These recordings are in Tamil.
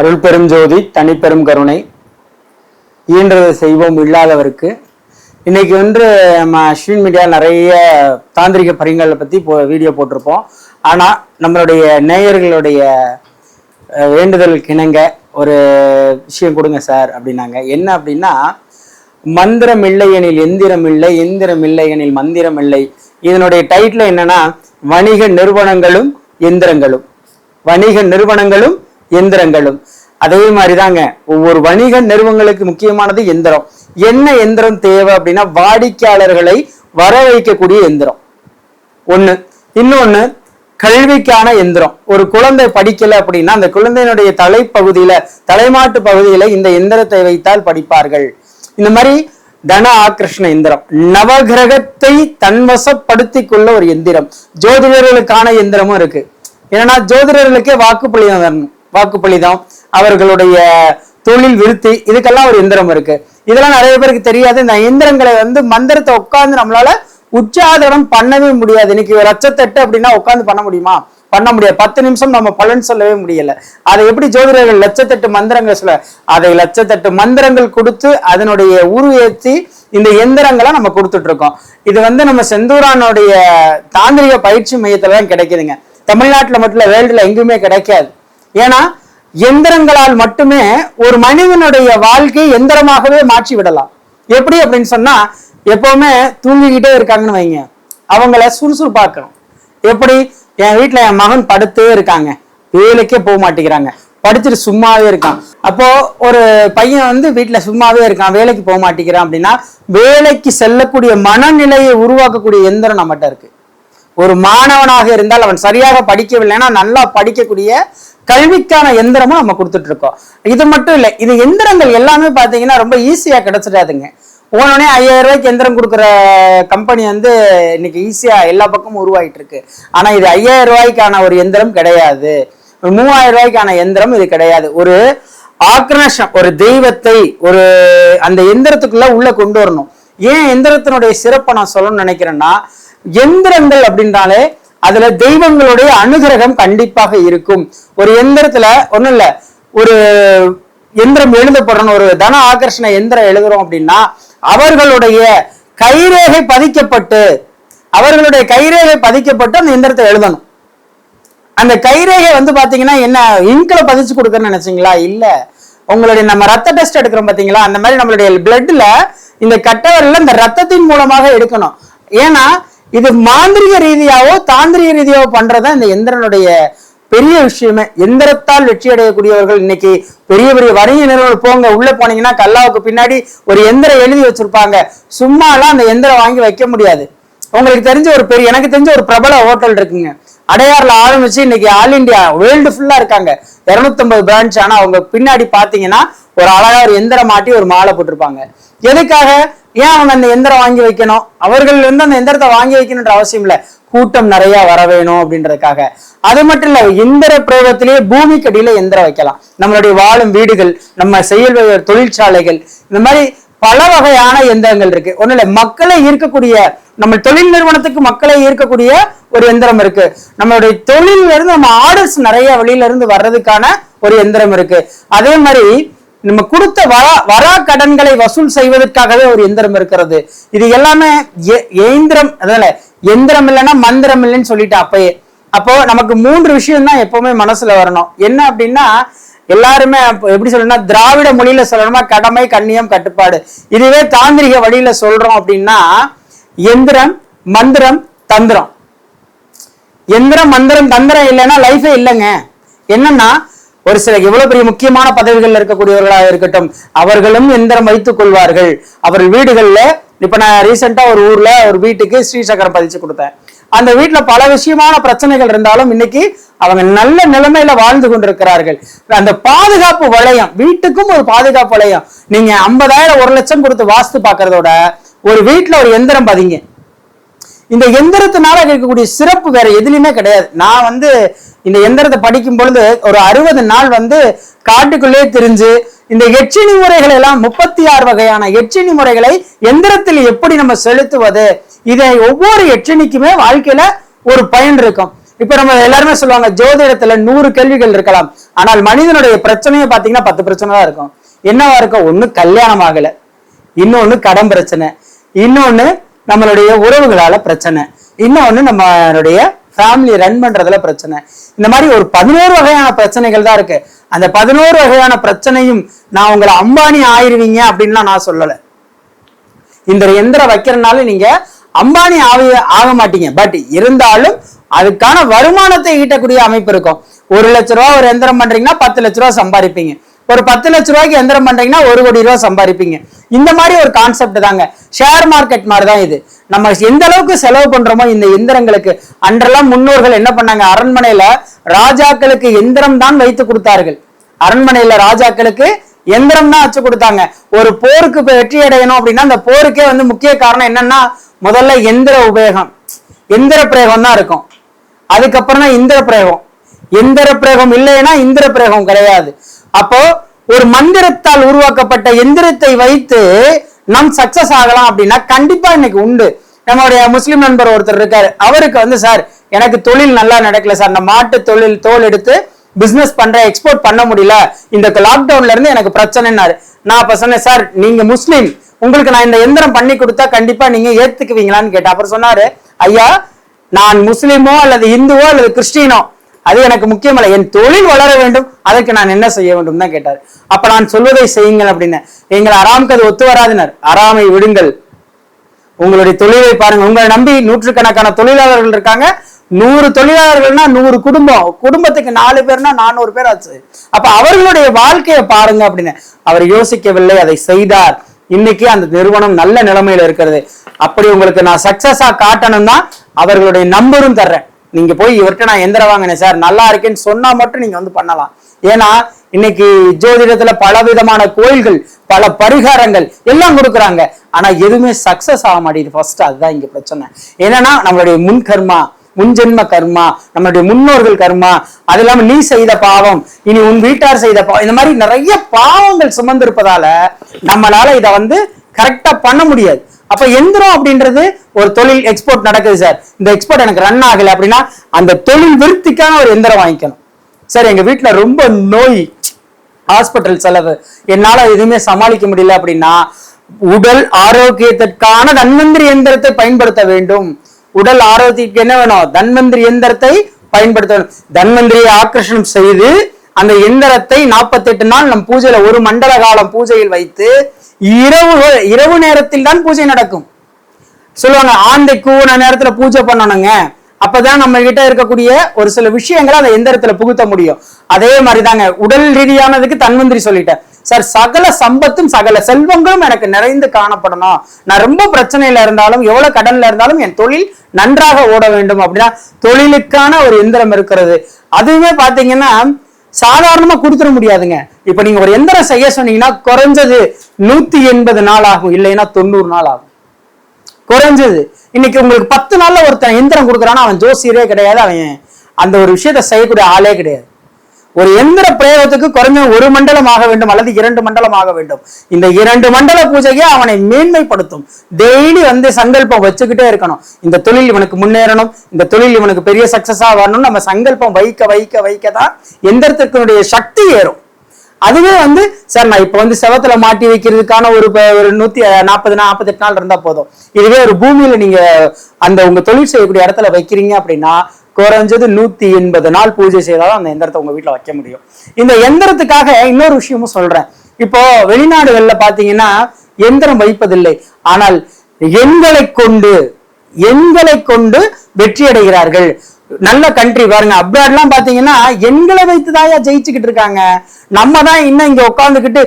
அருள் பெரும் ஜோதி தனிப்பெரும் கருணை. இயன்றது செய்வோம் இல்லாதவருக்கு. இன்னைக்கு வந்து நம்ம அஸ்வின் மீடியா நிறைய தாந்திரிக பரிங்களை பத்தி இப்போ வீடியோ போட்டிருப்போம். ஆனா நம்மளுடைய நேயர்களுடைய வேண்டுதலுக்கு இணங்க ஒரு விஷயம் கொடுங்க சார் அப்படின்னாங்க. என்ன அப்படின்னா மந்திரம் இல்லை எனில் எந்திரம் இல்லை எந்திரம் இல்லை எனில் மந்திரம் இல்லை. இதனுடைய டைட்டில் என்னன்னா வணிக நிறுவனங்களும் எந்திரங்களும். வணிக நிறுவனங்களும் எந்திரங்களும். அதே மாதிரிதாங்க ஒவ்வொரு வணிக நிறுவனங்களுக்கு முக்கியமானது எந்திரம். என்ன எந்திரம் தேவை அப்படின்னா வாடிக்கையாளர்களை வர வைக்கக்கூடிய எந்திரம். ஒண்ணு. இன்னொன்னு கல்விக்கான எந்திரம். ஒரு குழந்தை படிக்கல அப்படின்னா அந்த குழந்தையினுடைய தலைப்பகுதியில தலைமாட்டு பகுதியில இந்த எந்திரத்தை வைத்தால் படிப்பார்கள். இந்த மாதிரி தன ஆக்கிருஷ்ண எந்திரம். நவகிரகத்தை தன்வசப்படுத்தி கொள்ள ஒரு எந்திரம். ஜோதிடர்களுக்கான எந்திரமும் இருக்கு. ஏன்னா ஜோதிடர்களுக்கே வாக்குப்பளிதம் வரணும். வாக்குப்பளிதம் அவர்களுடைய தொழில் விருத்தி இதுக்கெல்லாம் ஒரு எந்திரம் இருக்கு. இதெல்லாம் நிறைய பேருக்கு தெரியாது. இந்த எந்திரங்களை வந்து மந்திரத்தை உட்காந்து நம்மளால உச்சாதனம் பண்ணவே முடியாது. இன்னைக்கு ஒரு லட்சத்தெட்டு அப்படின்னா உட்காந்து பண்ண முடியுமா? பண்ண முடியாது. பத்து நிமிஷம் நம்ம பலன் சொல்லவே முடியல. அதை எப்படி ஜோதிடர்கள் லட்சத்தெட்டு மந்திரங்கள் சொல்ல? அதை லட்சத்தெட்டு மந்திரங்கள் கொடுத்து அதனுடைய உருவேற்றி இந்த எந்திரங்களை நம்ம கொடுத்துட்டு இருக்கோம் இது வந்து நம்ம செந்தூரானுடைய தாந்திரிக பயிற்சி மையத்துல தான் கிடைக்குதுங்க. தமிழ்நாட்டுல மட்டும் இல்ல வேர்ல்டுல எங்கேயுமே கிடைக்காது. ஏன்னா எந்திரங்களால் மட்டுமே ஒரு மனிதனுடைய வாழ்க்கை எந்திரமாகவே மாற்றி விடலாம் எப்படி அப்படின்னு சொன்னா எப்பவுமே தூங்கிக்கிட்டே இருக்காங்கன்னு வைங்க. அவங்கள சுறுசுறுப்பாக்கணும். எப்படி? என் வீட்டுல என் மகன் படுத்தே இருக்காங்க. வேலைக்கே போக மாட்டேங்கிறாங்க. படிச்சுட்டு சும்மாவே இருக்கான். அப்போ ஒரு பையன் வந்து வீட்டுல சும்மாவே இருக்கான். வேலைக்கு போக மாட்டேங்கிறான் அப்படின்னா வேலைக்கு செல்லக்கூடிய மனநிலையை உருவாக்கக்கூடிய எந்திரம் நம்மகிட்ட இருக்கு. ஒரு மாணவனாக இருந்தால் அவன் சரியாக படிக்கவில்லைன்னா நல்லா படிக்கக்கூடிய கல்விக்கான எந்திரமும் நம்ம கொடுத்துட்டு இருக்கோம். இது மட்டும் இல்லை இது எந்திரங்கள் எல்லாமே பார்த்தீங்கன்னா ரொம்ப ஈஸியா கிடைச்சிடாதுங்க. உடனே ஐயாயிரம் ரூபாய்க்கு எந்திரம் கொடுக்குற கம்பெனி வந்து இன்னைக்கு ஈஸியா எல்லா பக்கமும் உருவாகிட்டு இருக்கு. ஆனால் இது ஐயாயிரம் ரூபாய்க்கான ஒரு எந்திரம் கிடையாது. மூவாயிரம் ரூபாய்க்கான எந்திரம் இது கிடையாது. ஒரு ஆக்ரஷம் ஒரு தெய்வத்தை ஒரு அந்த எந்திரத்துக்குள்ள உள்ள கொண்டு வரணும். ஏன் எந்திரத்தினுடைய சிறப்பை நான் சொல்லணும்னு நினைக்கிறேன்னா எந்திரங்கள் அப்படின்றாலே அதுல தெய்வங்களுடைய அனுகிரகம் கண்டிப்பாக இருக்கும். ஒரு எந்திரத்துல ஒண்ணும் இல்ல ஒரு எந்திரம் எழுதப்படுறோம் ஒரு தன ஆகர்ஷண எந்திரம் எழுதுறோம் அப்படின்னா அவர்களுடைய கைரேகை பதிக்கப்பட்டு அவர்களுடைய கைரேகை பதிக்கப்பட்டு அந்த எந்திரத்தை எழுதணும். அந்த கைரேகை வந்து பாத்தீங்கன்னா என்ன இங்கில பதிச்சு கொடுக்கறன்னு நினைச்சீங்களா? இல்ல. உங்களுடைய நம்ம ரத்த டெஸ்ட் எடுக்கிறோம் பாத்தீங்களா? அந்த மாதிரி நம்மளுடைய பிளட்ல இந்த கட்டவரில் இந்த ரத்தத்தின் மூலமாக எடுக்கணும். ஏன்னா இது மாந்திரிக ரீதியாவோ தாந்திரிக ரீதியாவோ பண்றதுதான் இந்த எந்திரனுடைய பெரிய விஷயமே. எந்திரத்தால் வெற்றி அடையக்கூடியவர்கள் இன்னைக்கு பெரிய பெரிய வணிக நிறுவனம் போங்க உள்ள போனீங்கன்னா கல்லாவுக்கு பின்னாடி ஒரு எந்திரம் எழுதி வச்சிருப்பாங்க. சும்மாலாம் அந்த எந்திரம் வாங்கி வைக்க முடியாது. உங்களுக்கு தெரிஞ்ச ஒரு பெரிய எனக்கு தெரிஞ்ச ஒரு பிரபல ஹோட்டல் இருக்குங்க. அடையாறுல ஆரம்பிச்சு இன்னைக்கு ஆல் இந்தியா வேர்ல்டு ஃபுல்லா இருக்காங்க. 250 பிரான்ச் ஆனா அவங்க பின்னாடி பாத்தீங்கன்னா ஒரு அழகா ஒரு எந்திரம் மாட்டி ஒரு மாலை போட்டிருப்பாங்க. எதுக்காக? ஏன் அவங்க அந்த எந்திரம் வாங்கி வைக்கணும்? அவர்கள் வந்து அந்த எந்திரத்தை வாங்கி வைக்கணுன்ற அவசியம் இல்ல. கூட்டம் நிறைய வர வேணும் அப்படின்றதுக்காக. அது மட்டும் இல்ல எந்திர பிரயோகத்திலேயே பூமிக்கு அடியில எந்திரம் வைக்கலாம். நம்மளுடைய வாழும் வீடுகள் நம்ம செயல் தொழிற்சாலைகள் இந்த மாதிரி பல வகையான எந்திரங்கள் இருக்கு. ஒண்ணு இல்ல மக்களை ஈர்க்கக்கூடிய நம்ம தொழில் நிறுவனத்துக்கு மக்களை ஈர்க்கக்கூடிய ஒரு எந்திரம் இருக்கு. நம்மளுடைய தொழில இருந்து நம்ம ஆர்டர்ஸ் நிறைய வெளியில இருந்து வர்றதுக்கான ஒரு எந்திரம் இருக்கு. அதே மாதிரி நம்ம கொடுத்த வரா வரா கடன்களை வசூல் செய்வதற்காகவே ஒரு எந்திரம் இருக்கிறது. இது எல்லாமே எந்திரம் அதனால எந்திரம் இல்லைன்னா மந்திரம் இல்லைன்னு சொல்லிட்டு அப்பயே. அப்போ நமக்கு மூன்று விஷயம் தான் எப்பவுமே மனசுல வரணும். என்ன அப்படின்னா எல்லாருமே எப்படி சொல்லணும்னா திராவிட மொழியில சொல்லணுமா? கடமை கண்ணியம் கட்டுப்பாடு. இதுவே தாந்திரிக வழியில சொல்றோம் அப்படின்னா எந்திரம் மந்திரம் தந்திரம். எந்திரம் மந்திரம் தந்திரம் இல்லைன்னா லைஃபே இல்லைங்க. என்னன்னா ஒரு சில இவ்வளவு பெரிய முக்கியமான பதவிகள் இருக்கக்கூடியவர்களாக இருக்கட்டும் அவர்களும் எந்திரம் வைத்துக் கொள்வார்கள். அவர்கள் வீடுகள்ல இப்ப நான் ரீசெண்டா ஒரு ஊர்ல ஒரு வீட்டுக்கு ஸ்ரீசக்கரம் பதிச்சு கொடுத்தேன். அந்த வீட்டுல பல விஷயமான பிரச்சனைகள் இருந்தாலும் இன்னைக்கு அவங்க நல்ல நிலைமையில வாழ்ந்து கொண்டிருக்கிறார்கள். அந்த பாதுகாப்பு வளையம் வீட்டுக்கும் ஒரு பாதுகாப்பு வளையம். நீங்க ஐம்பதாயிரம் ஒரு லட்சம் கொடுத்து வாஸ்து பாக்குறதோட ஒரு வீட்டுல ஒரு எந்திரம் பதிங்க. இந்த எந்திரத்தினால கேட்கக்கூடிய சிறப்பு வேற எதுலையுமே கிடையாது. நான் வந்து இந்த எந்திரத்தை படிக்கும் பொழுது ஒரு அறுபது நாள் வந்து காட்டுக்குள்ளே திரிஞ்சு இந்த எச்சினி முறைகளை எல்லாம் முப்பத்தி ஆறு வகையான எச்சினி முறைகளை எந்திரத்தில் எப்படி நம்ம செலுத்துவது? இதை ஒவ்வொரு எச்சினிக்குமே வாழ்க்கையில ஒரு பயன் இருக்கும். இப்ப நம்ம எல்லாருமே சொல்லுவாங்க ஜோதிடத்துல நூறு கேள்விகள் இருக்கலாம். ஆனால் மனிதனுடைய பிரச்சனையை பாத்தீங்கன்னா பத்து பிரச்சனை தான் இருக்கும். என்னவா இருக்கும்? ஒண்ணு கல்யாணம் ஆகல. இன்னொன்னு கடன் பிரச்சனை. இன்னொன்னு நம்மளுடைய உறவுகளால பிரச்சனை. இன்னொன்னு நம்மளுடைய ஃபேமிலி ரன் பண்றதுல பிரச்சனை. இந்த மாதிரி ஒரு பதினோரு வகையான பிரச்சனைகள் தான் இருக்கு. அந்த பதினோரு வகையான பிரச்சனையும் நான் உங்களை அம்பானி ஆயிருவீங்க அப்படின்லாம் நான் சொல்லலை. இந்த எந்திரம் வைக்கிறனால நீங்க அம்பானி ஆக ஆக மாட்டீங்க. பட் இருந்தாலும் அதுக்கான வருமானத்தை ஈட்டக்கூடிய அமைப்பு இருக்கும். ஒரு லட்ச ரூபா ஒரு எந்திரம் பண்றீங்கன்னா பத்து லட்ச ரூபா சம்பாதிப்பீங்க. ஒரு பத்து லட்ச ரூபாய்க்கு எந்திரம் பண்றீங்கன்னா ஒரு கோடி ரூபாய் சம்பாதிப்பீங்க. இந்த மாதிரி ஒரு கான்செப்ட் தாங்க. ஷேர் மார்க்கெட் மாதிரி தான் இது. நம்ம எந்த அளவுக்கு செலவு பண்றோமோ இந்த எந்திரங்களுக்கு அன்றெல்லாம் முன்னோர்கள் என்ன பண்ணாங்க? அரண்மனையில ராஜாக்களுக்கு எந்திரம் தான் வைத்து கொடுத்தார்கள். அரண்மனையில ராஜாக்களுக்கு எந்திரம் தான் வச்சு கொடுத்தாங்க. ஒரு போருக்கு வெற்றி அடையணும் அப்படின்னா அந்த போருக்கே வந்து முக்கிய காரணம் என்னன்னா முதல்ல எந்திர உபயோகம். எந்திர பிரயோகம் தான் இருக்கும். அதுக்கப்புறம் தான் இந்திர பிரயோகம். எந்திர பிரயோகம் இல்லைன்னா இந்திர பிரயோகம் கிடையாது. அப்போ ஒரு மந்திரத்தால் உருவாக்கப்பட்ட எந்திரத்தை வைத்து நம் சக்சஸ் ஆகலாம் அப்படின்னா கண்டிப்பா இன்னைக்கு உண்டு. நம்மளுடைய முஸ்லிம் நண்பர் ஒருத்தர் இருக்காரு. அவருக்கு வந்து சார் எனக்கு தொழில் நல்லா நடக்கல சார். நான் மாட்டு தொழில் தோல் எடுத்து பிசினஸ் பண்றேன் எக்ஸ்போர்ட் பண்ண முடியல. இந்த லாக்டவுன்ல இருந்து எனக்கு பிரச்சனைனாரு நான் அப்ப சொன்னேன் சார் நீங்க முஸ்லீம். உங்களுக்கு நான் இந்த எந்திரம் பண்ணி கொடுத்தா கண்டிப்பா நீங்க ஏத்துக்குவீங்களான்னு கேட்டேன். அப்புறம் சொன்னாரு ஐயா நான் முஸ்லீமோ அல்லது இந்துவோ அல்லது கிறிஸ்டினோ அது எனக்கு முக்கியமல்ல. என் தொழில் வளர வேண்டும். அதற்கு நான் என்ன செய்ய வேண்டும் தான் கேட்டார். அப்ப நான் சொல்வதை செய்யுங்கள் அப்படின்னு. எங்கள் அறாமுக்கு அது ஒத்து வராதினர். அறாமை விடுங்கள். உங்களுடைய தொழிலை பாருங்க உங்களை நம்பி நூற்றுக்கணக்கான தொழிலாளர்கள் இருக்காங்க. நூறு தொழிலாளர்கள்னா நூறு குடும்பம். குடும்பத்துக்கு நாலு பேர்னா நானூறு பேர் ஆச்சு. அப்ப அவர்களுடைய வாழ்க்கையை பாருங்க அப்படின்னு. அவர் யோசிக்கவில்லை அதை செய்தார். இன்னைக்கு அந்த நிறுவனம் நல்ல நிலைமையில இருக்கிறது. அப்படி உங்களுக்கு நான் சக்சஸா காட்டணும்னா அவர்களுடைய நம்பரும் தர்றேன். நீங்க போய் இவர்கிட்ட நான் எந்திரம் வாங்கினேன் சார். நல்லா இருக்கேன்னு சொன்னா மட்டும் நீங்க வந்து பண்ணலாம். ஏன்னா இன்னைக்கு ஜோதிடத்துல பல விதமான கோயில்கள் பல பரிகாரங்கள் எல்லாம் கொடுக்குறாங்க. ஆனா எதுவுமே சக்சஸ் ஆக மாட்டேங்குது. ஃபர்ஸ்ட் அதுதான் இங்க பிரச்சனை. என்னன்னா நம்மளுடைய முன் கர்மா முன்ஜென்ம கர்மா நம்மளுடைய முன்னோர்கள் கர்மா அது இல்லாம நீ செய்த பாவம் இனி உன் வீட்டார் செய்த பாவம் இந்த மாதிரி நிறைய பாவங்கள் சுமந்திருப்பதால நம்மளால இதை வந்து கரெக்டா பண்ண முடியாது. அப்ப எந்திரம் அப்படின்றது ஒரு தொழில் எக்ஸ்போர்ட் நடக்குது சார் இந்த எக்ஸ்போர்ட் எனக்கு ரன் ஆகல அப்படின்னா அந்த தொழில் விருத்திக்கான ஒரு எந்திரம் வாங்கிக்கணும். சார் எங்க வீட்டுல ரொம்ப நோய் ஹாஸ்பிட்டல் செலவு. என்னால எதுவுமே சமாளிக்க முடியல அப்படின்னா உடல் ஆரோக்கியத்திற்கான தன்வந்திரி எந்திரத்தை பயன்படுத்த வேண்டும். உடல் ஆரோக்கியத்துக்கு என்ன வேணும்? தன்வந்திரி எந்திரத்தை பயன்படுத்த வேண்டும் தன்வந்திரியை ஆக்கர்ஷணம் செய்து அந்த எந்திரத்தை 48 நாள் நம் பூஜையில ஒரு மண்டல காலம் பூஜையில் வைத்து இரவு இரவு நேரத்தில் தான் பூஜை நடக்கும். சொல்லுவாங்க ஆந்தை கூன நேரத்துல பூஜை பண்ணணுங்க. அப்பதான் நம்ம கிட்ட இருக்கக்கூடிய ஒரு சில விஷயங்களை அந்த எந்திரத்துல புகுத்த முடியும்? அதே மாதிரிதாங்க உடல் ரீதியானதுக்கு தன்வந்திரி சொல்லிட்டேன். சார் சகல சம்பத்தும் சகல செல்வங்களும் எனக்கு நிறைந்து காணப்படணும். நான் ரொம்ப பிரச்சனையில இருந்தாலும் எவ்வளவு கடன்ல இருந்தாலும் என் தொழில் நன்றாக ஓட வேண்டும் அப்படின்னா தொழிலுக்கான ஒரு எந்திரம் இருக்கிறது. அதுவுமே பாத்தீங்கன்னா சாதாரணமா கொடுத்துட முடியாதுங்க. இப்ப நீங்க ஒரு எந்திரம் செய்ய சொன்னீங்கன்னா குறைஞ்சது நூத்தி எண்பது நாள் ஆகும். இல்லைன்னா தொண்ணூறு நாள் ஆகும். குறைஞ்சது. இன்னைக்கு உங்களுக்கு பத்து நாள்ல ஒருத்தன் எந்திரம் கொடுக்குறான்னா அவன் ஜோசியரே கிடையாது. அவன் அந்த ஒரு விஷயத்த செய்யக்கூடிய ஆளே கிடையாது. ஒரு எந்திர பிரயோகத்துக்கு குறைஞ்ச ஒரு மண்டலம் ஆக வேண்டும் அல்லது இரண்டு மண்டலம் ஆக வேண்டும். இந்த இரண்டு மண்டல பூஜையே அவனை மேன்மைப்படுத்தும். டெய்லி வந்து சங்கல்பம் வச்சுக்கிட்டே இருக்கணும். இந்த தொழில் இவனுக்கு முன்னேறணும். இந்த தொழில் இவனுக்கு பெரிய சக்சஸா வரணும்னு நம்ம சங்கல்பம் வைக்க வைக்க வைக்க தான் எந்திரத்திற்குடைய சக்தி ஏறும். அதுவே வந்து சார் நான் இப்ப வந்து செவத்துல மாட்டி வைக்கிறதுக்கான ஒரு ஒரு நூத்தி நாற்பது நாற்பத்தெட்டு நாள் இருந்தா போதும். இதுவே ஒரு பூமியில நீங்க அந்த உங்க தொழில் செய்யக்கூடிய இடத்துல வைக்கிறீங்க அப்படின்னா குறைஞ்சது நூத்தி எண்பது நாள் பூஜை செய்தாலும் அந்த எந்திரத்தை உங்க வீட்டுல வைக்க முடியும். இந்த எந்திரத்துக்காக இன்னொரு விஷயமும் சொல்றேன். இப்போ வெளிநாடுகள்ல பாத்தீங்கன்னா எந்திரம் வைப்பதில்லை. ஆனால் எண்களை கொண்டு எண்களை கொண்டு வெற்றி அடைகிறார்கள் நல்ல கண்ட்ரி பாருங்க. அப்ராட்லாம் பாத்தீங்கன்னா எண்களை வைத்து தாயா ஜெயிச்சுக்கிட்டு இருக்காங்க. நம்ம தான் இன்னும் இங்க உட்காந்துக்கிட்டு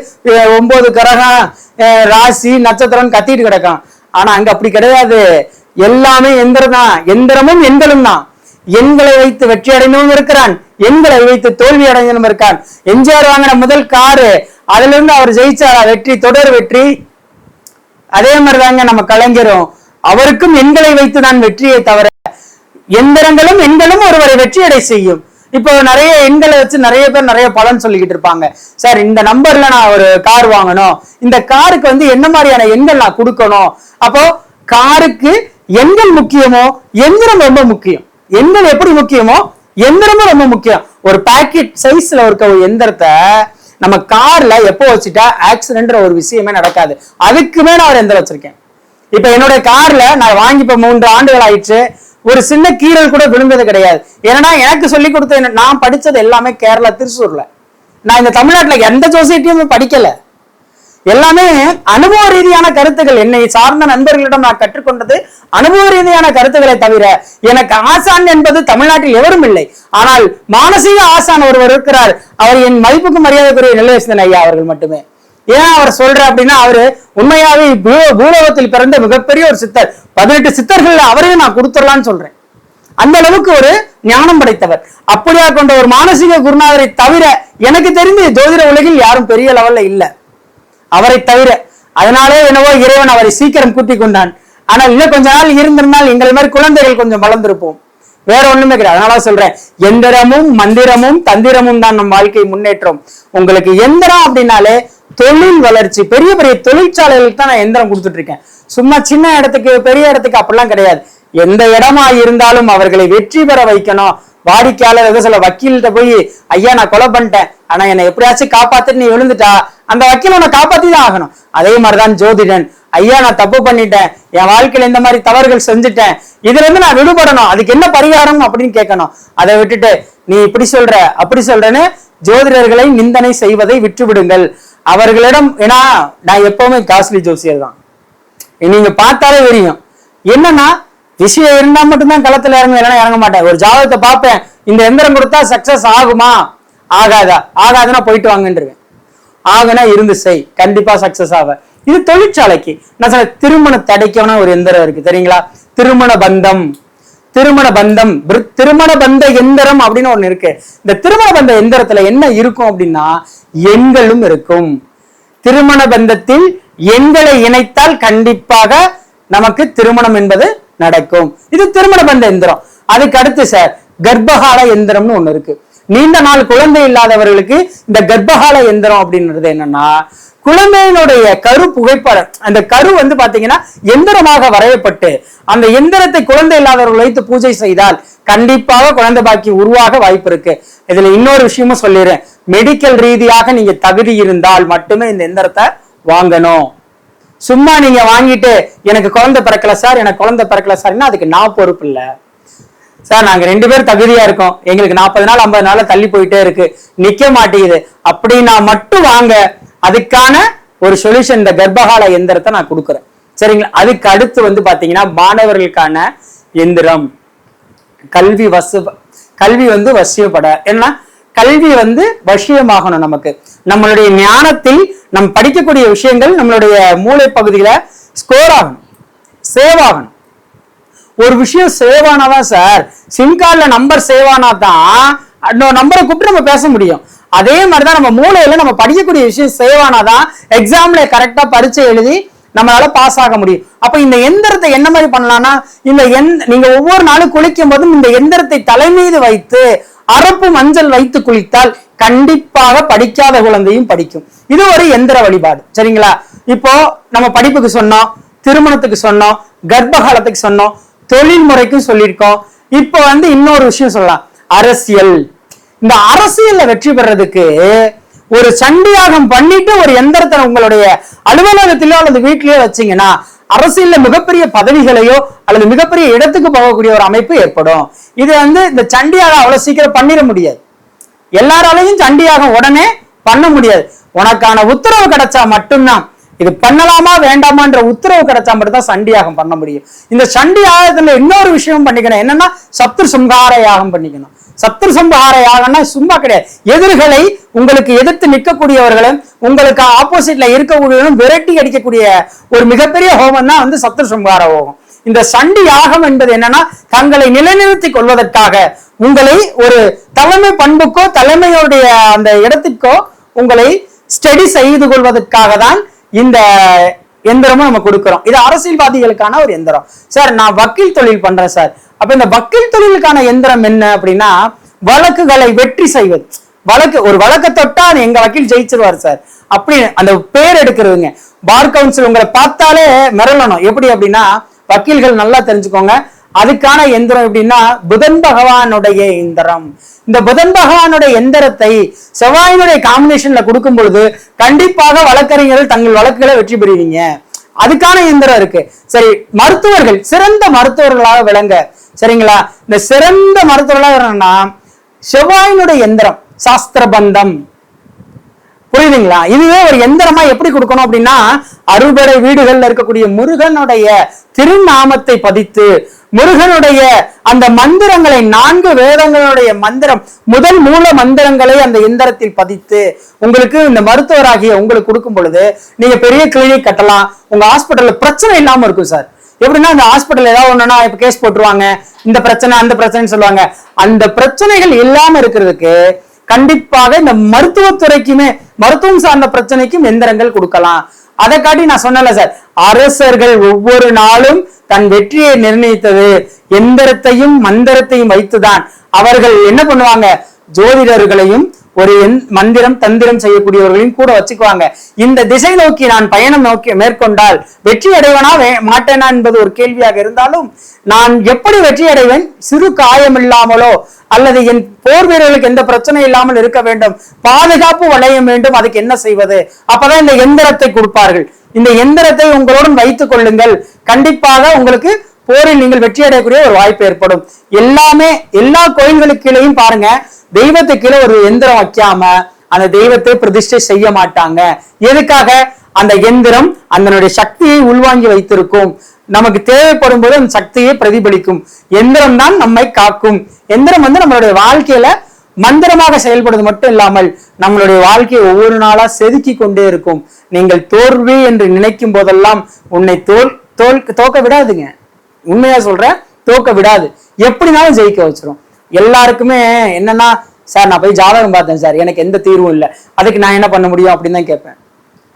ஒன்பது கிரகம் அஹ், ராசி நட்சத்திரம் கத்திட்டு கிடக்கான் ஆனா அங்க அப்படி கிடையாது. எல்லாமே எந்திரம் தான். எந்திரமும் எண்களும் தான். எண்களை வைத்து வெற்றி அடைந்தவனும் இருக்கிறான். எண்களை வைத்து தோல்வி அடைந்தவனும் இருக்கான். எம்ஜிஆர் வாங்கின முதல் காரு அதுல இருந்து அவர் ஜெயிச்சாரா? வெற்றி தொடர் வெற்றி. அதே மாதிரிதாங்க நம்ம கலைஞரும். அவருக்கும் எண்களை வைத்து தான் வெற்றியை தவிர எந்திரங்களும் எண்களும் ஒருவரை வெற்றியடை செய்யும். இப்போ நிறைய எண்களை வச்சு நிறைய பேர் நிறைய பலன் சொல்லிக்கிட்டு இருப்பாங்க. சார் இந்த நம்பர்ல நான் ஒரு கார் வாங்கணும். இந்த காருக்கு வந்து என்ன மாதிரியான எண்கள் நான் கொடுக்கணும்? அப்போ காருக்கு எண்கள் முக்கியமோ? எந்திரம் ரொம்ப முக்கியம். எண்கள் எப்படி முக்கியமோ? எந்திரமும் ரொம்ப முக்கியம். ஒரு பாக்கெட் சைஸ்ல இருக்க ஒரு எந்திரத்தை நம்ம கார்ல எப்போ வச்சுட்டா ஆக்சிடென்ட்ற ஒரு விஷயமே நடக்காது. அதுக்குமே நான் ஒரு எந்திரம் வச்சிருக்கேன். இப்ப என்னுடைய கார்ல நான் வாங்கி இப்ப மூன்று ஆண்டுகள் ஆயிடுச்சு. ஒரு சின்ன கீறல் கூட விழுந்தது கிடையாது. ஏன்னா எனக்கு சொல்லி கொடுத்த என்ன- நான் படிச்சது எல்லாமே கேரளா திருச்சூர்ல நான் இந்த தமிழ்நாட்டுல எந்த சொசைட்டியுமே படிக்கல. எல்லாமே அனுபவ ரீதியான கருத்துக்கள். என்னை சார்ந்த நண்பர்களிடம் நான் கற்றுக்கொண்டது அனுபவ ரீதியான கருத்துக்களை தவிர எனக்கு ஆசான் என்பது தமிழ்நாட்டில் எவரும் இல்லை. ஆனால் மானசீக ஆசான் ஒருவர் இருக்கிறார். அவர் என் மதிப்புக்கு மரியாதைக்குரிய நிலவேசன் ஐயா அவர்கள் மட்டுமே. ஏன் அவர் சொல்ற அப்படின்னா அவரு உண்மையாவே பூ- பூலோகத்தில் பிறந்த மிகப்பெரிய ஒரு சித்தர். பதினெட்டு சித்தர்கள் அவரையும் நான் கொடுத்துடலாம்னு சொல்றேன். அந்த அளவுக்கு ஒரு ஞானம் படைத்தவர். அப்படியா கொண்ட ஒரு மானசீக குருநாதரை தவிர எனக்கு தெரிந்து ஜோதிட உலகில் யாரும் பெரிய லெவல்ல இல்ல. அவரை தவிர. அதனாலே என்னவோ இறைவன் அவரை சீக்கிரம் கூட்டிக் கொண்டான். ஆனால் இன்னும் கொஞ்ச நாள் இருந்திருந்தால் எங்களை மாதிரி குழந்தைகள் கொஞ்சம் வளர்ந்திருப்போம். வேற ஒண்ணுமே கிடையாது. அதனால சொல்றேன் எந்திரமும் மந்திரமும் தந்திரமும் தான் நம் வாழ்க்கை முன்னேற்றம். உங்களுக்கு எந்திரம் அப்படின்னாலே தொழில் வளர்ச்சி பெரிய பெரிய தொழிற்சாலைகளுக்கு தான் நான் எந்திரம் கொடுத்துட்டு இருக்கேன் சும்மா சின்ன இடத்துக்கு பெரிய இடத்துக்கு அப்படிலாம் கிடையாது. எந்த இடமா இருந்தாலும் அவர்களை வெற்றி பெற வைக்கணும். வாடிக்கையாளர் ஏதோ சில வக்கீல்கிட்ட போய் ஐயா நான் கொலை பண்ணிட்டேன். ஆனா என்னை எப்படியாச்சும் காப்பாத்திட்டு நீ விழுந்துட்டா? அந்த வக்கீல் உன்னை காப்பாத்தி தான் ஆகணும். அதே மாதிரிதான் ஜோதிடன். ஐயா நான் தப்பு பண்ணிட்டேன். என் வாழ்க்கையில இந்த மாதிரி தவறுகள் செஞ்சுட்டேன். இதுல இருந்து நான் விடுபடணும். அதுக்கு என்ன பரிகாரம்? அப்படின்னு கேட்கணும். அதை விட்டுட்டு நீ இப்படி சொல்ற அப்படி சொல்றேன்னு ஜோதிடர்களை நிந்தனை செய்வதை விட்டுவிடுங்கள். அவர்களிடம் ஏன்னா நான் எப்பவுமே காஸ்ட்லி ஜோசியர் தான். நீங்க பார்த்தாலே தெரியும். என்னன்னா விஷயம் இருந்தா மட்டும்தான் களத்துல இறங்க இல்லைன்னா இறங்க மாட்டேன். ஒரு ஜாதகத்தை பார்ப்பேன். இந்த எந்திரம் கொடுத்தா சக்சஸ் ஆகுமா? ஆகாதா? ஆகாதுன்னா போயிட்டு வாங்கன்றிருவேன் ஆகுனா இருந்து செய். கண்டிப்பா சக்சஸ் ஆவ. இது தொழிற்சாலைக்கு. நான் சொல்ல திருமண தடைக்கான ஒரு எந்திரம் இருக்கு. தெரியுங்களா? திருமண பந்தம். திருமண பந்தம் திருமண பந்த எந்திரம் அப்படின்னு ஒண்ணு இருக்கு. இந்த திருமண பந்த எந்திரத்துல என்ன இருக்கும் அப்படின்னா எண்களும் இருக்கும். திருமண பந்தத்தில் எண்களை இணைத்தால் கண்டிப்பாக நமக்கு திருமணம் என்பது நடக்கும். இது திருமண பந்த எந்திரம். அதுக்கு அடுத்து சார் கர்ப்பகால எந்திரம்னு ஒண்ணு இருக்கு. நீண்ட நாள் குழந்தை இல்லாதவர்களுக்கு இந்த கர்ப்பகால எந்திரம் அப்படின்றது என்னன்னா குழந்தையினுடைய கரு புகைப்படம் அந்த கரு வந்து பாத்தீங்கன்னா எந்திரமாக வரையப்பட்டு அந்த எந்திரத்தை குழந்தை இல்லாதவர்கள் வைத்து பூஜை செய்தால் கண்டிப்பாக குழந்தை பாக்கி உருவாக வாய்ப்பு இருக்கு. இதுல இன்னொரு விஷயமும் சொல்லிடுறேன். மெடிக்கல் ரீதியாக நீங்க தகுதி இருந்தால் மட்டுமே இந்த எந்திரத்தை வாங்கணும். சும்மா நீங்க வாங்கிட்டு எனக்கு குழந்தை பிறக்கல சார் எனக்கு குழந்தை பிறக்கல சார்னா அதுக்கு நான் பொறுப்பு இல்லை. சார் நாங்க ரெண்டு பேரும் தகுதியா இருக்கோம். எங்களுக்கு நாற்பது நாள் ஐம்பது நாள் தள்ளி போயிட்டே இருக்கு. நிக்க மாட்டேங்குது. அப்படின்னா மட்டும் வாங்க. அதுக்கான ஒரு சொல்யூஷன் இந்த கர்ப்பகால எந்திரத்தை நான் கொடுக்குறேன். சரிங்களா? அதுக்கு அடுத்து வந்து பாத்தீங்கன்னா மாணவர்களுக்கான எந்திரம். கல்வி வசு கல்வி வந்து வசியப்பட. ஏன்னா கல்வி வந்து வசியமாகணும் நமக்கு. நம்மளுடைய ஞானத்தில் நம் படிக்கக்கூடிய விஷயங்கள் நம்மளுடைய மூளை பகுதியில ஸ்கோர் ஆகணும். சேவ் ஆகணும். ஒரு விஷயம் சேவ் ஆனாதான் சார் சிம் கார்டுல நம்பர் சேவ் ஆனா தான் நம்பரை கூப்பிட்டு நம்ம பேச முடியும். அதே மாதிரிதான் நம்ம மூளையில நம்ம படிக்கக்கூடிய விஷயம் சேவ் ஆனாதான் எக்ஸாம்ல கரெக்டா பரீட்சை எழுதி நம்மளால பாஸ் ஆக முடியும். அப்ப இந்த எந்திரத்தை என்ன மாதிரி பண்ணலாம்னா இந்த எந் நீங்க ஒவ்வொரு நாளும் குளிக்கும் போதும் இந்த எந்திரத்தை தலைமீது வைத்து அரப்பு மஞ்சள் வைத்து குளித்தால் கண்டிப்பாக படிக்காத குழந்தையும் படிக்கும். இது ஒரு எந்திர வழிபாடு. சரிங்களா? இப்போ நம்ம படிப்புக்கு சொன்னோம் திருமணத்துக்கு சொன்னோம் கர்ப்பகாலத்துக்கு சொன்னோம் தொழில் முறைக்கும் சொல்லியிருக்கோம். இப்போ வந்து இன்னொரு விஷயம் சொல்லலாம். அரசியல். இந்த அரசியல்ல வெற்றி பெறதுக்கு ஒரு சண்டியாகம் பண்ணிட்டு ஒரு எந்திரத்தை உங்களுடைய அலுவலகத்திலோ அல்லது வீட்டிலேயோ வச்சீங்கன்னா அரசியல்ல மிகப்பெரிய பதவிகளையோ அல்லது மிகப்பெரிய இடத்துக்கு போகக்கூடிய ஒரு அமைப்பு ஏற்படும். இது வந்து இந்த சண்டியாகம் அவ்வளவு சீக்கிரம் பண்ணிட முடியாது. எல்லாராலையும் சண்டியாகம் உடனே பண்ண முடியாது. உனக்கான உத்தரவு கிடைச்சா மட்டும்தான். இது பண்ணலாமா வேண்டாமான்ற உத்தரவு கிடைச்சா மட்டும்தான் சண்டியாகம் பண்ண முடியும். இந்த சண்டி யாகத்துல இன்னொரு விஷயம் பண்ணிக்கணும். என்னன்னா சத்ரு சம்ஹார யாகம் பண்ணிக்கணும். சத்ரு சம்ஹார யாகம்னா சும்மா கிடையாது. எதிரிகளை உங்களுக்கு எதிர்த்து நிற்கக்கூடியவர்களும் உங்களுக்கு ஆப்போசிட்ல இருக்கக்கூடியவர்களும் விரட்டி அடிக்கக்கூடிய ஒரு மிகப்பெரிய ஹோமம் தான் வந்து சத்ரு சம்ஹார ஹோமம். இந்த சண்டி யாகம் என்பது என்னன்னா தங்களை நிலைநிறுத்திக் கொள்வதற்காக உங்களை ஒரு தலைமை பண்புக்கோ தலைமையுடைய அந்த இடத்திற்கோ உங்களை ஸ்டடி செய்து கொள்வதற்காக தான் இந்த எந்திரமும் நம்ம கொடுக்குறோம். இது அரசியல்வாதிகளுக்கான ஒரு எந்திரம். சார் நான் வக்கீல் தொழில் பண்றேன் சார். அப்ப இந்த வக்கீல் தொழிலுக்கான எந்திரம் என்ன அப்படின்னா வழக்குகளை வெற்றி செய்வது. வழக்கு ஒரு வழக்கை தொட்டா அது எங்க வக்கீல் ஜெயிச்சிருவார் சார். அப்படி அந்த பேர் எடுக்கிறதுங்க. பார் கவுன்சில் உங்களை பார்த்தாலே மிரளணும். எப்படி அப்படின்னா வக்கீல்கள் நல்லா தெரிஞ்சுக்கோங்க. அதுக்கான எந்திரம் எப்படின்னா புதன் பகவானுடைய எந்திரம். இந்த புதன் பகவானுடைய எந்திரத்தை செவ்வாயினுடைய காம்பினேஷன்ல கொடுக்கும் பொழுது கண்டிப்பாக வழக்கறிஞர்கள் தங்கள் வழக்குகளை வெற்றி பெறுவீங்க. அதுக்கான எந்திரம் இருக்கு. சரி மருத்துவர்கள் சிறந்த மருத்துவர்களாக விளங்க. சரிங்களா? இந்த சிறந்த மருத்துவர்களாக என்னன்னா செவ்வாயினுடைய எந்திரம் சாஸ்திரபந்தம். புரியுதுங்களா? இதுவே ஒரு எந்திரமா எப்படி கொடுக்கணும் அப்படின்னா அறுபடை வீடுகள்ல இருக்கக்கூடிய முருகனுடைய திருநாமத்தை பதித்து முருகனுடைய அந்த மந்திரங்களை நான்கு வேதங்களுடைய மந்திரம் முதல் மூல மந்திரங்களை அந்த எந்திரத்தில் பதித்து உங்களுக்கு இந்த மருத்துவராகிய உங்களுக்கு கொடுக்கும் பொழுது நீங்க பெரிய கிளினிக் கட்டலாம் உங்க ஹாஸ்பிட்டல்ல பிரச்சனை இல்லாம இருக்கும் சார். எப்படின்னா அந்த ஹாஸ்பிட்டல் ஏதாவது ஒண்ணுன்னா இப்ப கேஸ் போட்டுருவாங்க இந்த பிரச்சனை அந்த பிரச்சனைன்னு சொல்லுவாங்க. அந்த பிரச்சனைகள் இல்லாம இருக்கிறதுக்கு கண்டிப்பாக இந்த மருத்துவத்துறைக்குமே மருத்துவம் சார்ந்த பிரச்சனைக்கும் எந்திரங்கள் கொடுக்கலாம். அதை காட்டி நான் சொன்னல சார் அரசர்கள் ஒவ்வொரு நாளும் தன் வெற்றியை நிர்ணயித்தது. எந்திரத்தையும் மந்திரத்தையும் வைத்துதான். அவர்கள் என்ன பண்ணுவாங்க? ஜோதிடர்களையும் ஒரு மந்திரம் தந்திரம் செய்யக்கூடியவர்களையும் கூட வச்சுக்குவாங்க. இந்த திசை நோக்கி நான் பயணம் நோக்கி மேற்கொண்டால் வெற்றி அடைவனாவே மாட்டேனா என்பது ஒரு கேள்வியாக இருந்தாலும் நான் எப்படி வெற்றி அடைவேன்? சிறு காயம் இல்லாமலோ அல்லது என் போர் வீரர்களுக்கு எந்த பிரச்சனை இல்லாமல் இருக்க வேண்டும். பாதுகாப்பு வளையம் வேண்டும் அதுக்கு என்ன செய்வது? அப்பதான் இந்த எந்திரத்தை கொடுப்பார்கள். இந்த எந்திரத்தை உங்களுடன் வைத்துக் கொள்ளுங்கள். கண்டிப்பாக உங்களுக்கு போரில் நீங்கள் வெற்றி அடையக்கூடிய ஒரு வாய்ப்பு ஏற்படும். எல்லாமே எல்லா கோயில்களுக்கு கீழேயும் பாருங்க தெய்வத்துக்கு கீழே ஒரு எந்திரம் வைக்காம அந்த தெய்வத்தை பிரதிஷ்டை செய்ய மாட்டாங்க. எதுக்காக? அந்த எந்திரம் அதனுடைய சக்தியை உள்வாங்கி வைத்திருக்கும். நமக்கு தேவைப்படும் போது அந்த சக்தியை பிரதிபலிக்கும். எந்திரம் தான் நம்மை காக்கும். எந்திரம் வந்து நம்மளுடைய வாழ்க்கையில மந்திரமாக செயல்படுவது மட்டும் இல்லாமல் நம்மளுடைய வாழ்க்கையை ஒவ்வொரு நாளா செதுக்கி கொண்டே இருக்கும். நீங்கள் தோல்வி என்று நினைக்கும் போதெல்லாம் உன்னை தோல் தோல் தோக்க விடாதுங்க. உண்மையா சொல்றேன் தோக்க விடாது. எப்படினாலும் ஜெயிக்க வச்சிரும். எல்லாருக்குமே என்னன்னா சார் நான் போய் ஜாதகம் பார்த்தேன் சார். எனக்கு எந்த தீர்வும் இல்லை. அதுக்கு நான் என்ன பண்ண முடியும்? அப்படின்னு தான் கேட்பேன்.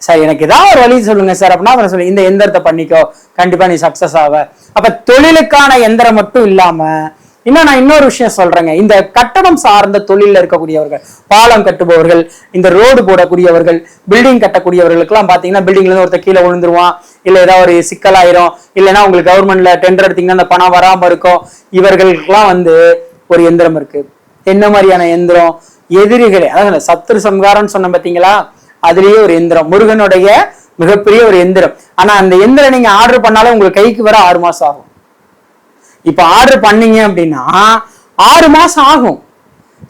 சார் எனக்கு ஏதாவது ஒரு வழி சொல்லுங்க சார். அப்படின்னா அப்புறம் சொல்லி இந்த எந்திரத்தை பண்ணிக்கோ. கண்டிப்பா நீ சக்சஸ் ஆவ. அப்ப தொழிலுக்கான எந்திரம் மட்டும் இல்லாம இன்னும் நான் இன்னொரு விஷயம் சொல்றேங்க. இந்த கட்டணம் சார்ந்த தொழிலில் இருக்கக்கூடியவர்கள் பாலம் கட்டுபவர்கள் இந்த ரோடு போடக்கூடியவர்கள் பில்டிங் கட்டக்கூடியவர்களுக்கெல்லாம் பாத்தீங்கன்னா பில்டிங்ல இருந்து ஒருத்தர் கீழே விழுந்துருவான். இல்ல ஏதாவது ஒரு சிக்கலாயிரும். இல்லைன்னா உங்களுக்கு கவர்மெண்ட்ல டெண்டர் எடுத்தீங்கன்னா அந்த பணம் வராம இருக்கும். இவர்களுக்கெல்லாம் வந்து ஒரு எந்திரம் இருக்கு. என்ன மாதிரியான எந்திரம்? எதிரிகளே அதாவது சத்துரு சம்காரம்னு சொன்ன பாத்தீங்களா? அதுலயே ஒரு எந்திரம். முருகனுடைய மிகப்பெரிய ஒரு எந்திரம். ஆனா அந்த எந்திரம் நீங்க ஆர்டர் பண்ணாலும் உங்களுக்கு கைக்கு வர ஆறு மாசம் ஆகும். இப்ப ஆர்டர் பண்ணீங்க அப்படின்னா ஆறு மாசம் ஆகும்.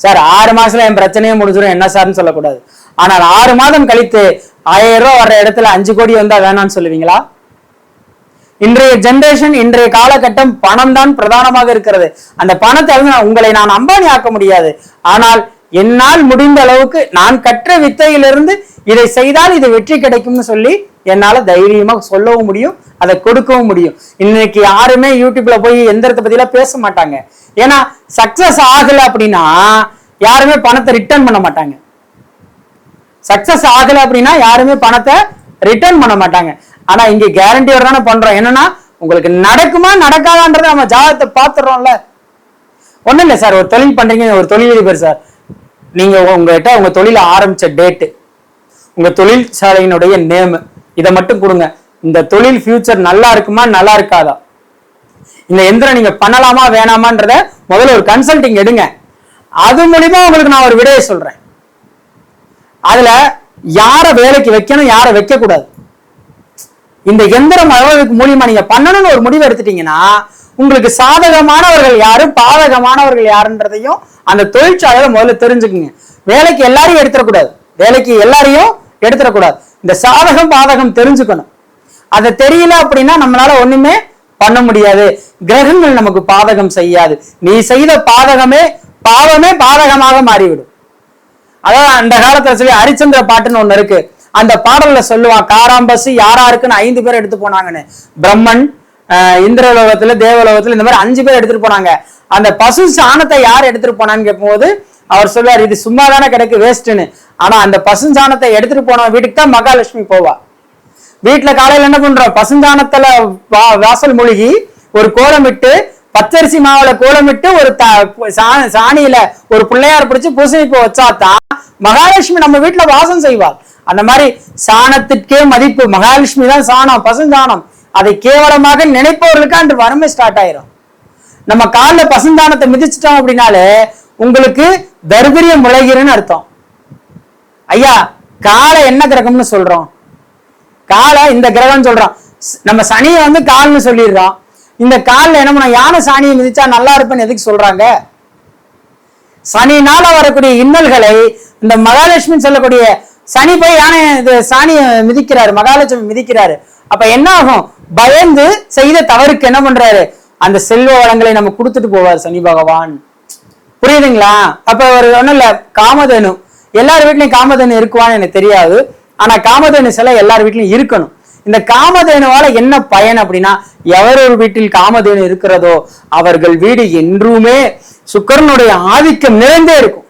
சார் ஆறு மாசத்துல என் பிரச்சனையே முடிஞ்சிடும் என்ன சார்னு சொல்லக்கூடாது. ஆனால் ஆறு மாதம் கழித்து ஆயிரம் ரூபா வர்ற இடத்துல அஞ்சு கோடி வந்தா வேணாம்னு சொல்லுவீங்களா? இன்றைய ஜென்ரேஷன் இன்றைய காலகட்டம் பணம் தான் பிரதானமாக இருக்கிறது. அந்த பணத்தை வந்து உங்களை நான் அம்பானி ஆக்க முடியாது. ஆனால் என்னால் முடிந்த அளவுக்கு நான் கற்ற வித்தையிலிருந்து இதை செய்தால் இது வெற்றி கிடைக்கும்னு சொல்லி என்னால தைரியமா சொல்லவும் முடியும் அதை கொடுக்கவும் முடியும். இன்னைக்கு யாருமே யூடியூப்ல போய் எந்திரத்தை பத்தி பேச மாட்டாங்க. ஏன்னா சக்சஸ் ஆகல அப்படின்னா யாருமே பணத்தை ரிட்டர்ன் பண்ண மாட்டாங்க. சக்சஸ் ஆகல அப்படின்னா யாருமே பணத்தை ரிட்டர்ன் பண்ண மாட்டாங்க. ஆனா இங்க கேரண்டியோட தானே பண்றோம். என்னன்னா உங்களுக்கு நடக்குமா நடக்காதான்றதை நம்ம ஜாதகத்தை பாத்துறோம்ல ஒண்ணும் இல்லை சார். ஒரு தொழில் பண்றீங்க ஒரு தொழிலதிபர் சார். நீங்க உங்ககிட்ட உங்க தொழில ஆரம்பிச்ச டேட்டு உங்க தொழிற்சாலையினுடைய நேம் இதை மட்டும் கொடுங்க. இந்த தொழில் ஃபியூச்சர் நல்லா இருக்குமா நல்லா இருக்காதா? இந்த எந்திரம் நீங்க பண்ணலாமா வேணாமான்றத முதல்ல ஒரு கன்சல்டிங் எடுங்க. அது மூலியமா உங்களுக்கு நான் ஒரு விடையை சொல்றேன். அதுல யார வேலைக்கு வைக்கணும் யார வைக்க கூடாது இந்த எந்திரம் அளவுக்கு மூலியமா நீங்க பண்ணணும்னு ஒரு முடிவு எடுத்துட்டீங்கன்னா உங்களுக்கு சாதகமானவர்கள் யாரு பாதகமானவர்கள் யாருன்றதையும் அந்த தொழிற்சாலையில முதல்ல தெரிஞ்சுக்குங்க. வேலைக்கு எல்லாரையும் எடுத்துடக்கூடாது. வேலைக்கு எல்லாரையும் எடுத்துடக்கூடாது. இந்த சாதகம் பாதகம் தெரிஞ்சுக்கணும். அதை தெரியல அப்படின்னா நம்மளால ஒண்ணுமே பண்ண முடியாது. கிரகங்கள் நமக்கு பாதகம் செய்யாது. நீ செய்த பாதகமே பாவமே பாதகமாக மாறிவிடும். அதாவது அந்த காலத்துல சொல்லி ஹரிச்சந்திர பாட்டுன்னு ஒண்ணு இருக்கு. அந்த பாடல்ல சொல்லுவான் காராம்பசு யாராருக்குன்னு ஐந்து பேர் எடுத்து போனாங்கன்னு. பிரம்மன் ஆஹ் இந்திரலோகத்துல தேவலோகத்துல இந்த மாதிரி அஞ்சு பேர் எடுத்துட்டு போனாங்க. அந்த பசு சாணத்தை யார் எடுத்துட்டு போனான்னு கேட்கும்போது அவர் சொல்லுவார் இது சும்மா தானே கிடைக்கு வேஸ்ட்னு ஆனா அந்த பசு சாணத்தை எடுத்துட்டு போன வீட்டுக்கு தான் மகாலட்சுமி போவா. வீட்டுல காலையில என்ன பண்றோம் பசுஞ்சாணத்துல வா- வாசல் மூழ்கி ஒரு கோலமிட்டு பச்சரிசி மாவுல கோலமிட்டு ஒரு சா- சாணியில ஒரு பிள்ளையார் பிடிச்சி பூசணிப்பு வச்சாதான் மகாலட்சுமி நம்ம வீட்டுல வாசம் செய்வாள். அந்த மாதிரி சாணத்திற்கே மதிப்பு. மகாலட்சுமி தான் சாணம் பசுஞ்சாணம். அதை கேவலமாக நினைப்பவர்களுக்கு அன்று வறுமை ஸ்டார்ட் ஆயிரும். நம்ம காலில் பசுந்தானத்தை மிதிச்சிட்டோம் அப்படின்னாலே உங்களுக்கு தர்பிரியம் முளைகிறன்னு அர்த்தம். ஐயா காலை என்ன கிரகம்னு சொல்றோம்? காலை இந்த கிரகம் சொல்றோம். நம்ம சனியை வந்து கால்னு சொல்லிடுறோம். இந்த கால்ல என்ன பண்ண யானை சாணியை மிதிச்சா நல்லா இருப்பேன்னு எதுக்கு சொல்றாங்க? சனினால வரக்கூடிய இன்னல்களை இந்த மகாலட்சுமி சொல்லக்கூடிய சனி போய் யானை இது சாணியை மிதிக்கிறாரு மகாலட்சுமி மிதிக்கிறாரு. அப்ப என்ன ஆகும்? பயந்து செய்த தவறுக்கு என்ன பண்றாரு? அந்த செல்வ வளங்களை நம்ம கொடுத்துட்டு போவார் சனி பகவான். புரியுதுங்களா? அப்ப ஒரு ஒண்ணும் இல்ல காமதேனு. எல்லார் வீட்லயும் காமதேனு இருக்குவான்னு எனக்கு தெரியாது. ஆனா காமதேனு சிலை எல்லார் வீட்லயும் இருக்கணும். இந்த காமதேனுவால என்ன பயன் அப்படின்னா எவர் ஒரு வீட்டில் காமதேனு இருக்கிறதோ அவர்கள் வீடு என்றுமே சுக்கரனுடைய ஆதிக்கம் நிறைந்தே இருக்கும்.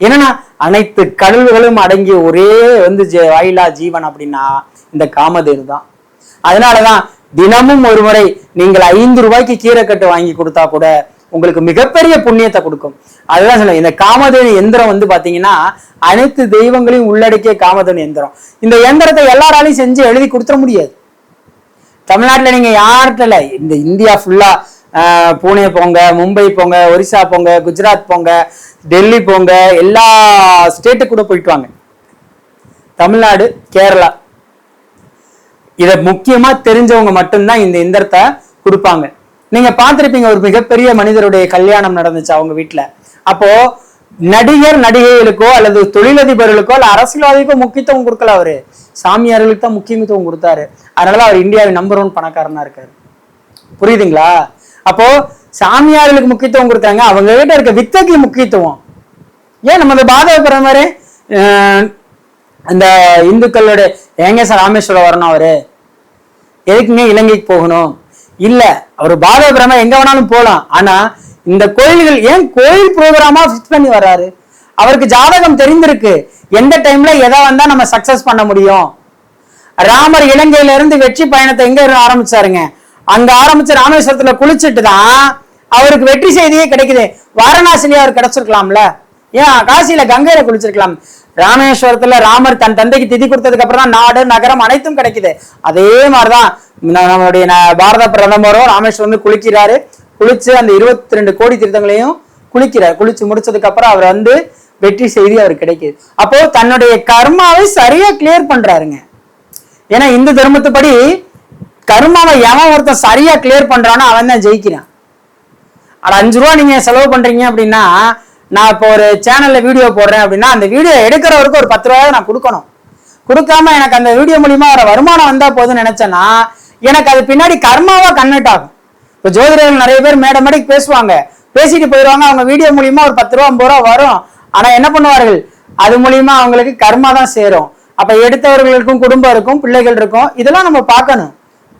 என்னன்னா அனைத்து கடல்களும் அடங்கிய ஒரே வந்து வாயிலா ஜீவன் அப்படின்னா இந்த காமதேனு தான். அதனாலதான் தினமும் ஒரு முறை நீங்கள் ஐந்து ரூபாய்க்கு கீரைக்கட்டு வாங்கி கொடுத்தா கூட உங்களுக்கு மிகப்பெரிய புண்ணியத்தை கொடுக்கும். அதுதான் சொல்ல இந்த காமதேனு எந்திரம் வந்து பாத்தீங்கன்னா அனைத்து தெய்வங்களையும் உள்ளடக்கிய காமதேனு எந்திரம். இந்த எந்திரத்தை எல்லாராலையும் செஞ்சு எழுதி கொடுத்துட முடியாது. தமிழ்நாட்டுல நீங்க யார்கிட்ட இந்த இந்தியா ஃபுல்லா பூனே போங்க மும்பை போங்க ஒரிசா போங்க குஜராத் போங்க டெல்லி போங்க எல்லா ஸ்டேட்டுக்கு கூட போயிட்டு வாங்க. தமிழ்நாடு கேரளா. இதை முக்கியமா தெரிஞ்சவங்க மட்டும்தான் இந்த எந்திரத்தை கொடுப்பாங்க. நீங்க பார்த்திருப்பீங்க ஒரு மிகப்பெரிய மனிதருடைய கல்யாணம் நடந்துச்சு அவங்க வீட்டுல அப்போ நடிகர் நடிகைகளுக்கோ அல்லது தொழிலதிபர்களுக்கோ அல்ல அரசியல்வாதிக்கோ முக்கியத்துவம் கொடுக்கல அவரு. சாமியார்களுக்கு தான் முக்கியத்துவம் கொடுத்தாரு. அதனால அவர் இந்தியாவின் நம்பர் ஒன் பணக்காரனா இருக்காரு. புரியுதுங்களா? அப்போ சாமியார்களுக்கு முக்கியத்துவம் கொடுத்தாங்க. அவங்க கிட்ட இருக்க வித்தைக்கு முக்கியத்துவம். ஏன் நம்ம இந்த பாதகப்படுற மாதிரி? அந்த இந்துக்களோட ஏங்க சார் ராமேஸ்வரம் வரணும் அவரு. எதுக்குங்க இலங்கைக்கு போகணும்? இல்ல அவர் பாதகபுரமா எங்க வேணாலும் போகலாம் ஆனா இந்த கோயில்கள் ஏன் கோயில் ப்ரோக்ராமா ஃபிக்ஸ் பண்ணி வர்றாரு? அவருக்கு ஜாதகம் தெரிந்திருக்கு. எந்த டைம்ல எதை வந்தா நம்ம சக்சஸ் பண்ண முடியும்? ராமர் இலங்கையில இருந்து வெற்றி பயணத்தை எங்க ஆரம்பிச்சாருங்க? அங்க ஆரம்பிச்ச ராமேஸ்வரத்துல குளிச்சுட்டு தான் அவருக்கு வெற்றி செய்தியே கிடைக்குது. வாரணாசிலேயே அவர் கிடைச்சிருக்கலாம்ல? ஏன்? காசியில கங்கையில குளிச்சிருக்கலாம். ராமேஸ்வரத்துல ராமர் தன் தந்தைக்கு திதி கொடுத்ததுக்கு அப்புறம் தான் நாடு நகரம் அனைத்தும் கிடைக்குது. அதே மாதிரிதான் நம்மளுடைய பாரத பிரதமரும் ராமேஸ்வரம் வந்து குளிக்கிறாரு. குளிச்சு அந்த இருபத்தி ரெண்டு கோடி திருத்தங்களையும் குளிக்கிறார். குளிச்சு முடிச்சதுக்கு அப்புறம் அவர் வந்து வெற்றி செய்தி அவர் கிடைக்குது. அப்போ தன்னுடைய கர்மாவை சரியா கிளியர் பண்றாருங்க. ஏன்னா இந்து தர்மத்துப்படி கர்மாவை எவன் ஒருத்தன் சரியா கிளியர் பண்றானோ அவன் தான் ஜெயிக்கிறான். அட அஞ்சு ரூபா நீங்க செலவு பண்றீங்க அப்படின்னா நான் இப்போ ஒரு சேனல்ல வீடியோ போடுறேன் அப்படின்னா அந்த வீடியோ எடுக்கிறவருக்கு ஒரு பத்து ரூபாய் நான் கொடுக்கணும். கொடுக்காம எனக்கு அந்த வீடியோ மூலியமா வர வருமானம் வந்தா போதும்னு நினைச்சேன்னா எனக்கு அது பின்னாடி கர்மாவா கன்வெர்ட் ஆகும். இப்போ ஜோதிடர்கள் நிறைய பேர் மேடை மேடைக்கு பேசுவாங்க. பேசிட்டு போயிடுவாங்க அவங்க வீடியோ மூலியமா ஒரு பத்து ரூபா ஐம்பது ரூபா வரும். ஆனா என்ன பண்ணுவார்கள்? அது மூலியமா அவங்களுக்கு கர்மா தான் சேரும். அப்ப எடுத்தவர்களுக்கும் குடும்பம் இருக்கும் பிள்ளைகள் இருக்கும் இதெல்லாம் நம்ம பார்க்கணும்.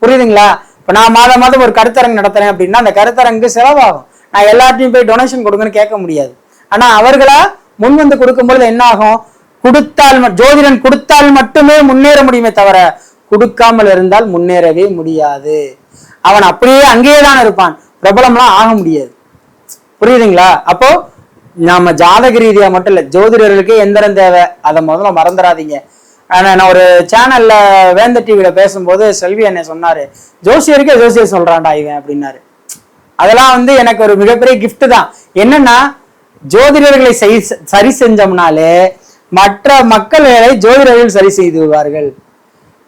புரியுதுங்களா? இப்போ நான் மாதம் மாதம் ஒரு கருத்தரங்கு நடத்துறேன் அப்படின்னா அந்த கருத்தரங்கு செலவாகும். நான் எல்லாத்தையும் போய் டொனேஷன் கொடுங்கன்னு கேட்க முடியாது. ஆனால் அவர்களா முன் வந்து கொடுக்கும்பொழுது என்ன ஆகும் கொடுத்தால் ம- ஜோதிடன் கொடுத்தால் மட்டுமே முன்னேற முடியுமே தவிர கொடுக்காமல் இருந்தால் முன்னேறவே முடியாது. அவன் அப்படியே அங்கேயே தான் இருப்பான். பிரபலம்லாம் ஆக முடியாது. புரியுதுங்களா? அப்போ நாம ஜாதக ரீதியா மட்டும் இல்ல ஜோதிடர்களுக்கு எந்திரம் தேவை. அதை முதல்ல மறந்துடாதீங்க. நான் ஒரு சேனல்ல வேந்த டிவியில பேசும்போது செல்வி என்ன சொன்னாரு ஜோசியருக்கே ஜோசியர் சொல்றான்டா இவன் அப்படின்னாரு. அதெல்லாம் வந்து எனக்கு ஒரு மிகப்பெரிய கிஃப்ட் தான். என்னன்னா ஜோதிடர்களை சரி செஞ்சோம்னாலே மற்ற மக்களை ஜோதிடர்கள் சரி செய்து விடுவார்கள்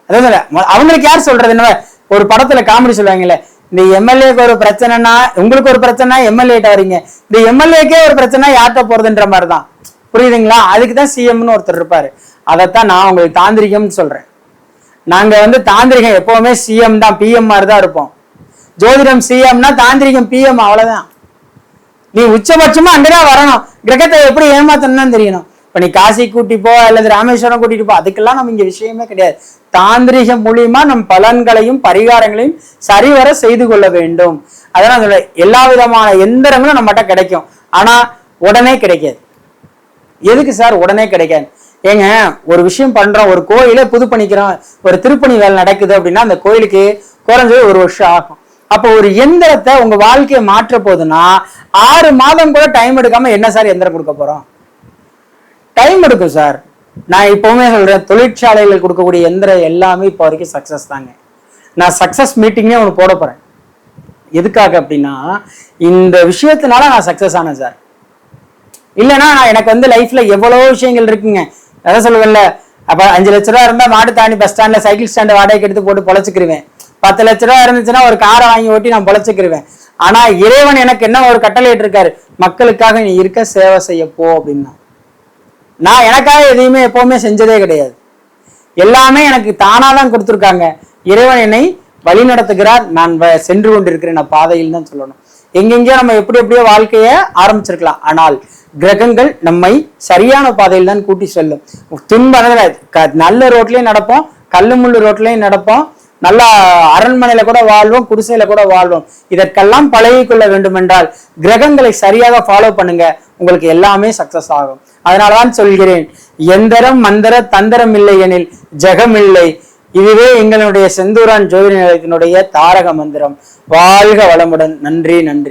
அதான் அவங்களுக்கு யார் சொல்றது? என்ன ஒரு படத்துல காமெடி சொல்லுவாங்கல்ல இந்த எம்எல்ஏக்கு ஒரு பிரச்சனைனா உங்களுக்கு ஒரு பிரச்சனை எம்எல்ஏட்ட வரீங்க இந்த எம்எல்ஏக்கே ஒரு பிரச்சனை யார்கிட்ட போறதுன்ற மாதிரி தான். புரியுதுங்களா? அதுக்கு தான் சிஎம்னு ஒருத்தர் இருப்பாரு. அதைத்தான் நான் உங்களுக்கு தாந்திரிகம்னு சொல்றேன். நாங்க வந்து தாந்திரிகம் எப்பவுமே சிஎம் தான் பிஎம் மாதிரி தான் இருப்போம். ஜோதிடம் சிஎம்னா தாந்திரிகம் பிஎம் அவ்வளவுதான். நீ உச்சபட்சமா அங்கதான் வரணும். கிரகத்தை எப்படி ஏமாத்தணும்னு தெரியணும். இப்ப நீ காசி கூட்டி போ அல்லது ராமேஸ்வரம் கூட்டிட்டு போ அதுக்கெல்லாம் நம்ம இங்க விஷயமே கிடையாது. தாந்திரிகம் மூலியமா நம் பலன்களையும் பரிகாரங்களையும் சரிவர செய்து கொள்ள வேண்டும். அதனால சொல்ல எல்லா விதமான எந்திரங்களும் நம்மகிட்ட கிடைக்கும். ஆனா உடனே கிடைக்காது. எதுக்கு சார் உடனே கிடைக்காது? ஏங்க ஒரு விஷயம் பண்றோம் ஒரு கோயிலை புது பண்ணிக்கிறோம் ஒரு திருப்பணி வேலை நடக்குது அப்படின்னா அந்த கோயிலுக்கு குறைஞ்சது ஒரு வருஷம் ஆகும். அப்போ ஒரு எந்திரத்தை உங்க வாழ்க்கையை மாற்ற போகுதுன்னா ஆறு மாதம் கூட டைம் எடுக்காம என்ன சார் எந்திரம் கொடுக்க போறோம்? டைம் எடுக்கும் சார். நான் இப்பவுமே சொல்றேன் தொழிற்சாலைகள் கொடுக்கக்கூடிய எந்திரம் எல்லாமே இப்போ வரைக்கும் சக்சஸ் தாங்க. நான் சக்சஸ் மீட்டிங்கே ஒன்று போட போறேன். எதுக்காக அப்படின்னா இந்த விஷயத்தினால நான் சக்சஸ் ஆனேன் சார். இல்லைன்னா நான் எனக்கு வந்து லைஃப்ல எவ்வளோ விஷயங்கள் இருக்குங்க. அதான் சொல்லுவேன்ல? அப்ப அஞ்சு லட்ச ரூபா இருந்தா மாட்டு தாண்டி பஸ் ஸ்டாண்ட்ல சைக்கிள் ஸ்டாண்ட் வாடகைக்கு எடுத்து போட்டு பொழைச்சிக்கிருவேன். பத்து லட்ச ரூபா இருந்துச்சுன்னா ஒரு காரை வாங்கி ஓட்டி நான் பொழைச்சிக்கிருவேன். ஆனா இறைவன் எனக்கு என்ன ஒரு கட்டளை இருக்காரு மக்களுக்காக நீ இருக்க சேவை செய்ய போ அப்படின்னா. நான் எனக்காக எதையுமே எப்பவுமே செஞ்சதே கிடையாது. எல்லாமே எனக்கு தானா தான் கொடுத்துருக்காங்க. இறைவன் என்னை வழி நடத்துகிறார். நான் வ- சென்று கொண்டிருக்கிறேன். நான் பாதையில் தான் சொல்லணும். எங்கெங்கேயோ நம்ம எப்படி எப்படியோ வாழ்க்கைய ஆரம்பிச்சிருக்கலாம். ஆனால் கிரகங்கள் நம்மை சரியான பாதையில் தான் கூட்டி செல்லும். துன்பம் க- நல்ல ரோட்லயும் நடப்போம் கல்லு முள்ளு ரோட்லயும் நடப்போம் நல்லா அரண்மனையில கூட வாழ்வோம் குடிசையில கூட வாழ்வோம். இதற்கெல்லாம் பழகி கொள்ள வேண்டும் என்றால் கிரகங்களை சரியாக ஃபாலோ பண்ணுங்க. உங்களுக்கு எல்லாமே சக்சஸ் ஆகும். அதனாலதான் சொல்கிறேன் எந்தரம் மந்திர தந்திரம் இல்லை எனில் ஜெகம் இல்லை. இதுவே எங்களுடைய செந்தூரான் ஜோதி நிலையத்தினுடைய தாரக மந்திரம். வாழ்க வளமுடன். நன்றி நன்றி.